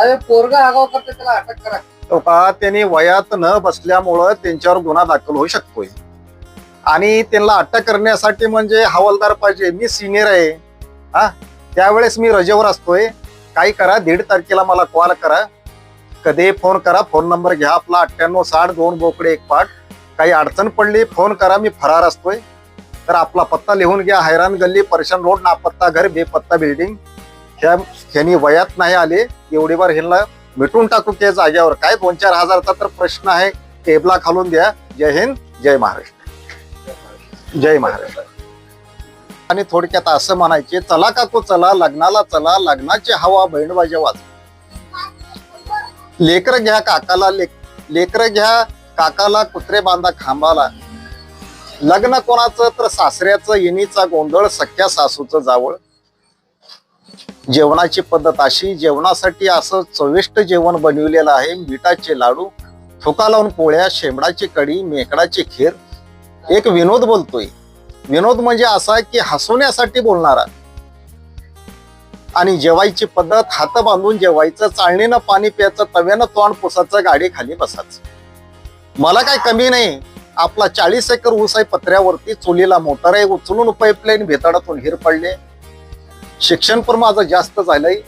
अरे पोरगा आगाव करते त्याला अटक करा. तो का त्यांनी वयात न बसल्यामुळं त्यांच्यावर गुन्हा दाखल होऊ शकतोय. आणि त्यांना अटक करण्यासाठी म्हणजे हवालदार पाहिजे. मी सिनियर आहे. हा? त्यावेळेस मी रजेवर असतोय. काही करा दीड तारखेला मला कॉल करा. कधी फोन करा फोन नंबर घ्या आपला अठ्ठ्याण्णव साठ दोन बोकडे एक पाठ. काही अडचण पडली फोन करा मी फरार असतोय. तर आपला पत्ता लिहून घ्या. हैराण गल्ली पर्शन रोड नापत्ता घर बेपत्ता बिल्डिंग ह्या ह्यांनी वयात नाही आले एवढी बार ह्यांना मिटून टाकू त्या जाग्यावर काय दोन चार हजारचा तर प्रश्न आहे टेबला खालून द्या. जय हिंद जय महाराष्ट्र. जय महाराष्ट्र. आणि थोडक्यात असं म्हणायचे चला काकू चला लग्नाला चला लग्नाची हवा बहिणबाजी वाज. लेकर घ्या काकाला लेक लेकर घ्या काकाला कुत्रे बांधा खांबाला. लग्न कोणाचं तर सासऱ्याचं येणीचा गोंधळ सख्या सासूचं जावळ. जेवणाची पद्धत अशी जेवणासाठी असं चविष्ट जेवण बनविलेलं आहे. मिठाचे लाडू थुका लावून पोळ्या शेंबडाची कढी मेकडाची खीर. एक विनोद बोलतोय. विनोद म्हणजे असा की हसवण्यासाठी बोलणारा. आणि जेवायची पद्धत हात बांधून जेवायचं चाळणीनं पाणी प्यायचं तव्यानं तोंड पुसायचं गाडी खाली बसायचं. मला काय कमी नाही. आपला चाळीस एकर ऊस आहे पत्र्यावरती चुलीला मोटर आहे उचलून पाईपलाईन भेताडातून हिर पडले. शिक्षण पण माझं जास्त झालंय.